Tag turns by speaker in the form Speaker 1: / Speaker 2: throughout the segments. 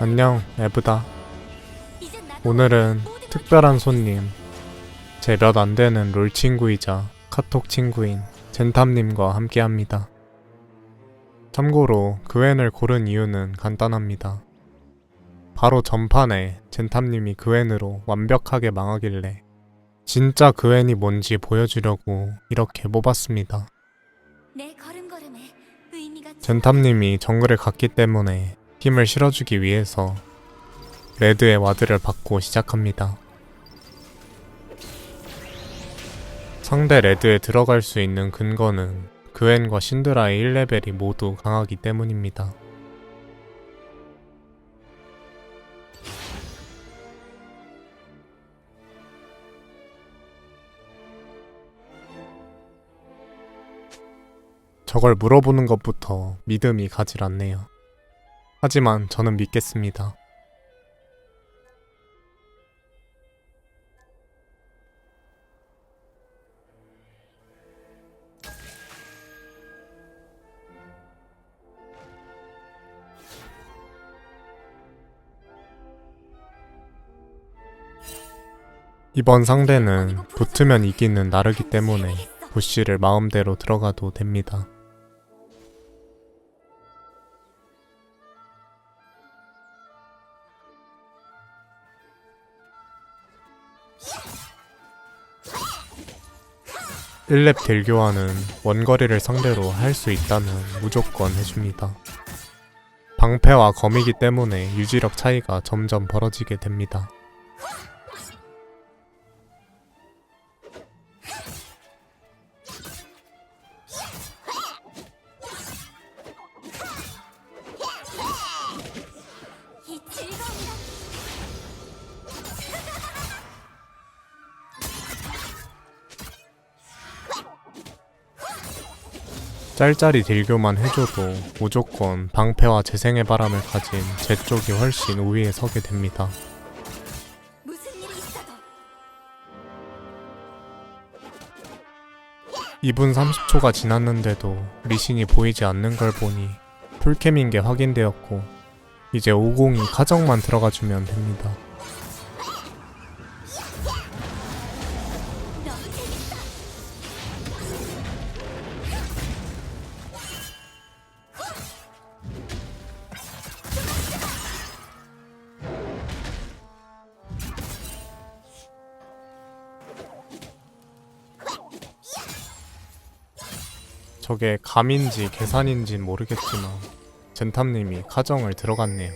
Speaker 1: 안녕, 에브다. 오늘은 특별한 손님, 제 몇 안 되는 롤 친구이자 카톡 친구인 젠탐님과 함께 합니다. 참고로 그웬을 고른 이유는 간단합니다. 바로 전판에 젠탐님이 그웬으로 완벽하게 망하길래 진짜 그웬이 뭔지 보여주려고 이렇게 뽑았습니다. 젠탐님이 정글을 갔기 때문에 힘을 실어주기 위해서 레드의 와드를 받고 시작합니다. 상대 레드에 들어갈 수 있는 근거는 그웬과 신드라의 1레벨이 모두 강하기 때문입니다. 저걸 물어보는 것부터 믿음이 가질 않네요. 하지만 저는 믿겠습니다. 이번 상대는 붙으면 이기는 나르기 때문에 부쉬를 마음대로 들어가도 됩니다. 일렙 딜교환은 원거리를 상대로 할 수 있다면 무조건 해줍니다. 방패와 검이기 때문에 유지력 차이가 점점 벌어지게 됩니다. 짤짤이 딜교만 해줘도 무조건 방패와 재생의 바람을 가진 제 쪽이 훨씬 우위에 서게 됩니다. 2분 30초가 지났는데도 리신이 보이지 않는 걸 보니 풀캠인 게 확인되었고 이제 50이 카정만 들어가주면 됩니다. 저게 감인지 계산인진 모르겠지만 젠탐님이 카정을 들어갔네요.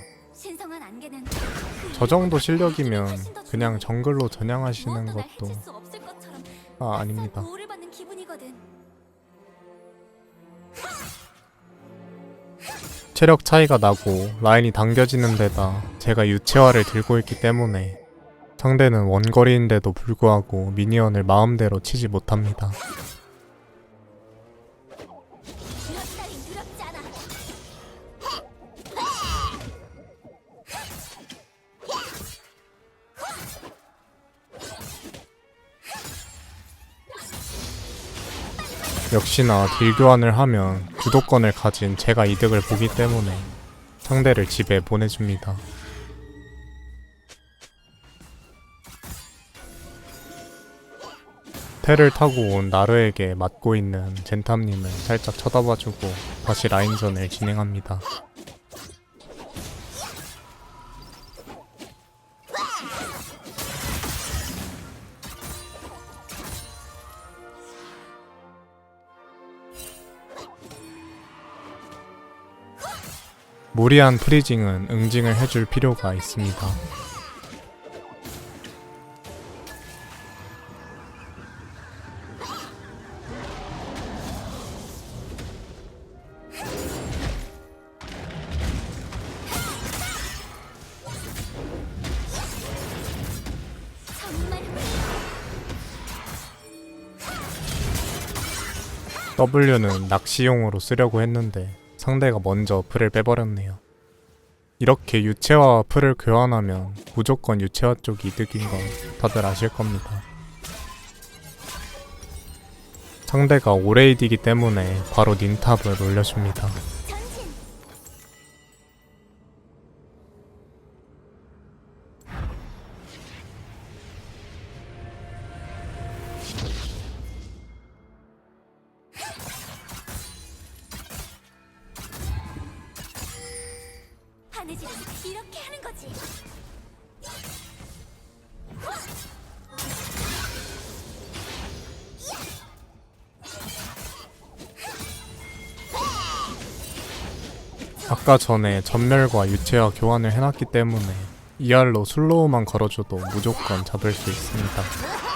Speaker 1: 저 정도 실력이면 그냥 정글로 전향하시는 것도 아 아닙니다. 체력 차이가 나고 라인이 당겨지는 데다 제가 유채화를 들고 있기 때문에 상대는 원거리인데도 불구하고 미니언을 마음대로 치지 못합니다. 역시나 딜 교환을 하면 주도권을 가진 제가 이득을 보기 때문에 상대를 집에 보내줍니다. 테를 타고 온 나르에게 맞고 있는 젠탐님을 살짝 쳐다봐주고 다시 라인전을 진행합니다. 무리한 프리징은 응징을 해줄 필요가 있습니다. W는 낚시용으로 쓰려고 했는데 상대가 먼저 풀을 빼버렸네요. 이렇게 유채화와 풀을 교환하면 무조건 유채화 쪽이 이득인 건 다들 아실 겁니다. 상대가 오레이디기 때문에 바로 닌탑을 올려줍니다.
Speaker 2: 바느질은 이렇게 하는 거지.
Speaker 1: 아까 전에 전멸과 유체와 교환을 해놨기 때문에 ER로 슬로우만 걸어줘도 무조건 잡을 수 있습니다.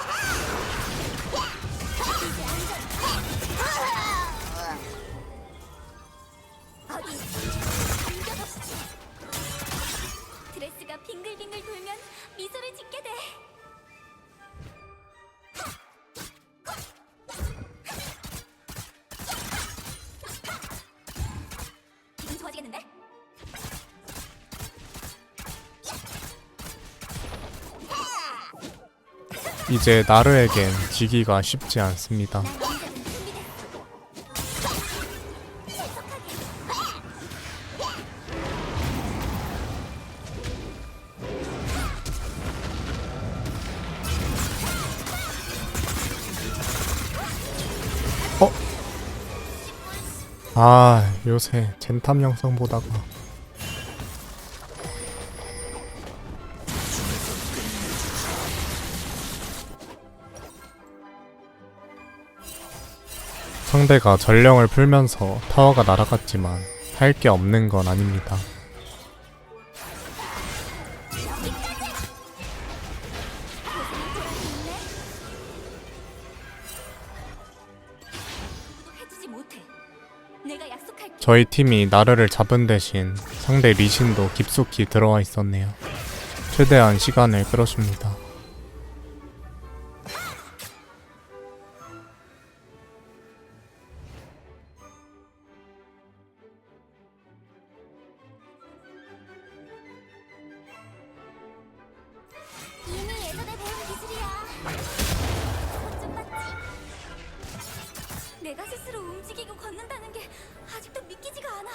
Speaker 1: 이제 나르에겐 지기가 쉽지 않습니다.
Speaker 2: 준비됐어.
Speaker 1: 아 요새 젠탐 영상 보다가 상대가 전령을 풀면서 타워가 날아갔지만 할 게 없는 건 아닙니다. 저희 팀이 나르를 잡은 대신 상대 리신도 깊숙이 들어와 있었네요. 최대한 시간을 끌어줍니다.
Speaker 2: 움직이고 걷는다는 게 아직도 믿기지가 않아.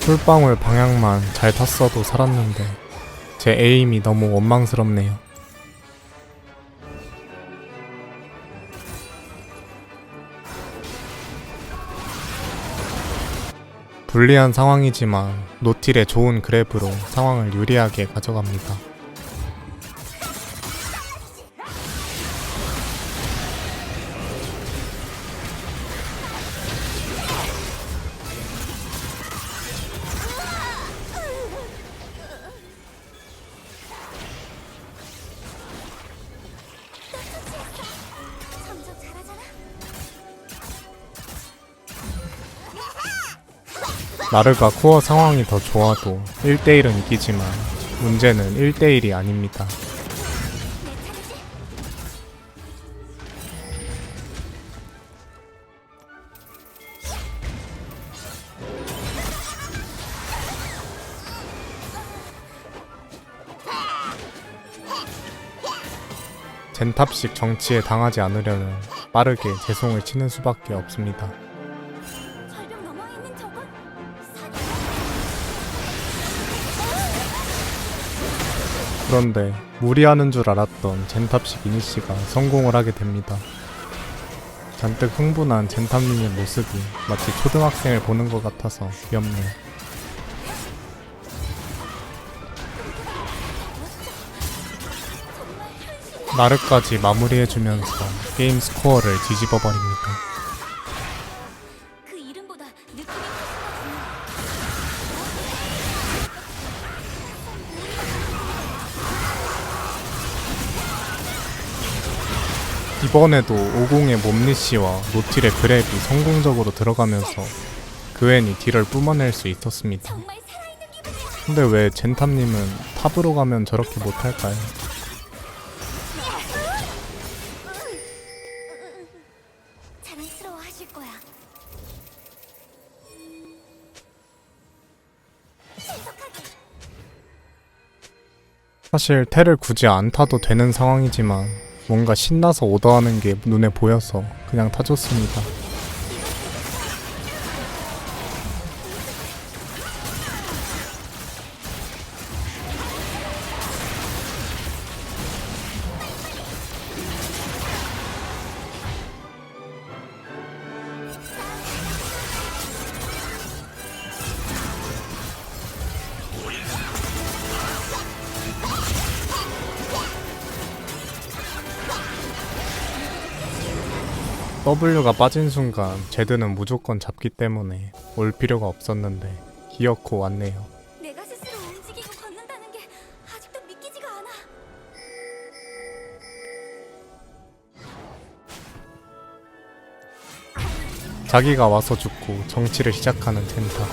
Speaker 1: 풀방울 방향만 잘 탔어도 살았는데 제 에임이 너무 원망스럽네요. 불리한 상황이지만 노틸의 좋은 그랩으로 상황을 유리하게 가져갑니다. 나르가 코어 상황이 더 좋아도 1대1은 이기지만 문제는 1대1이 아닙니다. 젠탑식 정치에 당하지 않으려면 빠르게 재송을 치는 수밖에 없습니다. 그런데 무리하는 줄 알았던 젠탑식 이니시가 성공을 하게 됩니다. 잔뜩 흥분한 젠탑님의 모습이 마치 초등학생을 보는 것 같아서 귀엽네요. 나르까지 마무리해주면서 게임 스코어를 뒤집어버립니다. 이번에도 50의 몸리씨와 노틸의 그랩이 성공적으로 들어가면서 그웬이 딜을 뿜어낼 수 있었습니다. 근데 왜 젠탑님은 탑으로 가면 저렇게 못할까요? 사실 텔을 굳이 안 타도 되는 상황이지만 뭔가 신나서 오더하는 게 눈에 보여서 그냥 타줬습니다. W가 빠진 순간 제드는 무조건 잡기 때문에 올 필요가 없었는데 기어코 왔네요.
Speaker 2: 내가 스스로 움직이고 걷는다는 게 아직도 믿기지가 않아.
Speaker 1: 자기가 와서 죽고 정치를 시작하는 젠타.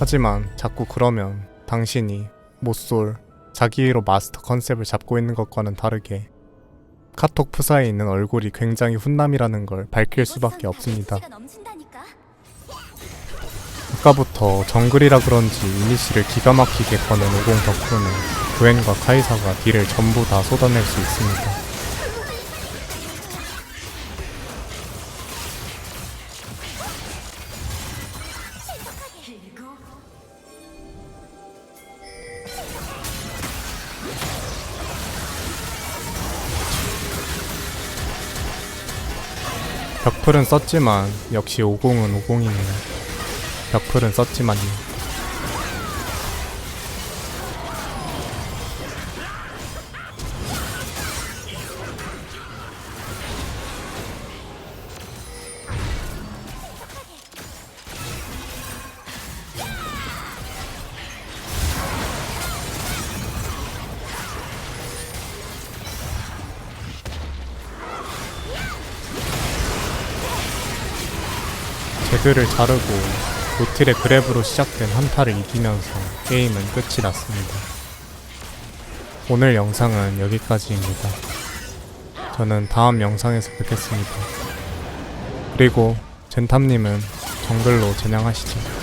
Speaker 1: 하지만 자꾸 그러면 당신이 모쏠 자기로 마스터 컨셉을 잡고 있는 것과는 다르게 카톡 프사에 있는 얼굴이 굉장히 훈남이라는 걸 밝힐 수밖에 없습니다. 아까부터 정글이라 그런지 이니시를 기가 막히게 거는 오공 덕분에 그웬과 카이사가 딜을 전부 다 쏟아낼 수 있습니다. 벽풀은 썼지만 역시 오공은 오공이네요. 벽풀은 썼지만요. 제드를 자르고 노틸의 그랩으로 시작된 한타를 이기면서 게임은 끝이 났습니다. 오늘 영상은 여기까지입니다. 저는 다음 영상에서 뵙겠습니다. 그리고 젠탐님은 정글로 전향하시죠.